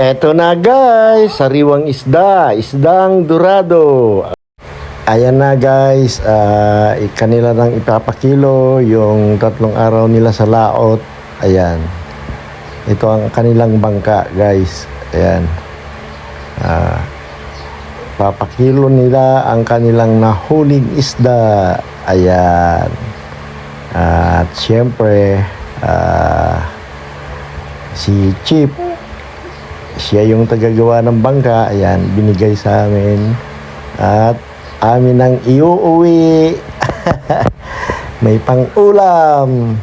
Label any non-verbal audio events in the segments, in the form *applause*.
Eto na guys, sariwang isda, isdang dorado. Ayan na guys, i- kanila nang ipapakilo yung tatlong araw nila sa laot. Ayan. Ito ang kanilang bangka guys. Ayan. Ah, papakilo nila ang kanilang nahuling isda. Ayan. At syempre, ah, si Chip, siya yung tagagawa ng bangka. Ayan, binigay sa amin. At amin ang iuuwi. *laughs* May pang-ulam.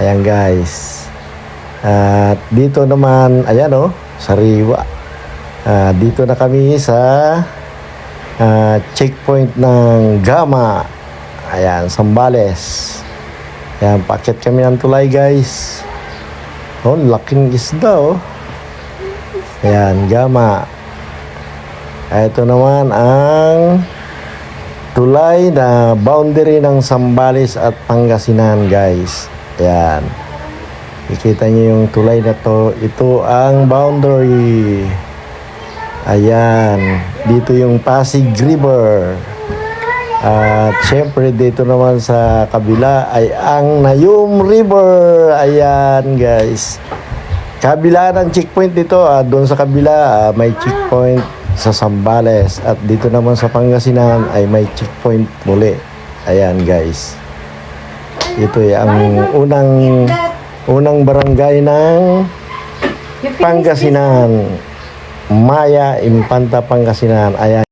Ayan guys. At dito naman, ayan oh, sariwa. Ah, dito na kami sa ah, checkpoint ng Gama. Ayan, Sambales. Ayan, paket kami ng tulay guys. Oh, laking isda oh. Ayan, Gama. Ito naman ang tulay na boundary ng Sambales at Pangasinan guys. Ayan. Ikita niyo yung tulay na to. Ito ang boundary. Ayan. Dito yung Pasig River. At syempre dito naman sa kabila ay ang Nayum River. Ayan guys. Kabila ng checkpoint dito, ah, doon sa kabila ah, may checkpoint sa Sambales at dito naman sa Pangasinan ay may checkpoint muli. Ayan guys. Ito ay ang unang unang barangay ng Pangasinan. Maya, Impanta, Pangasinan. Ayan.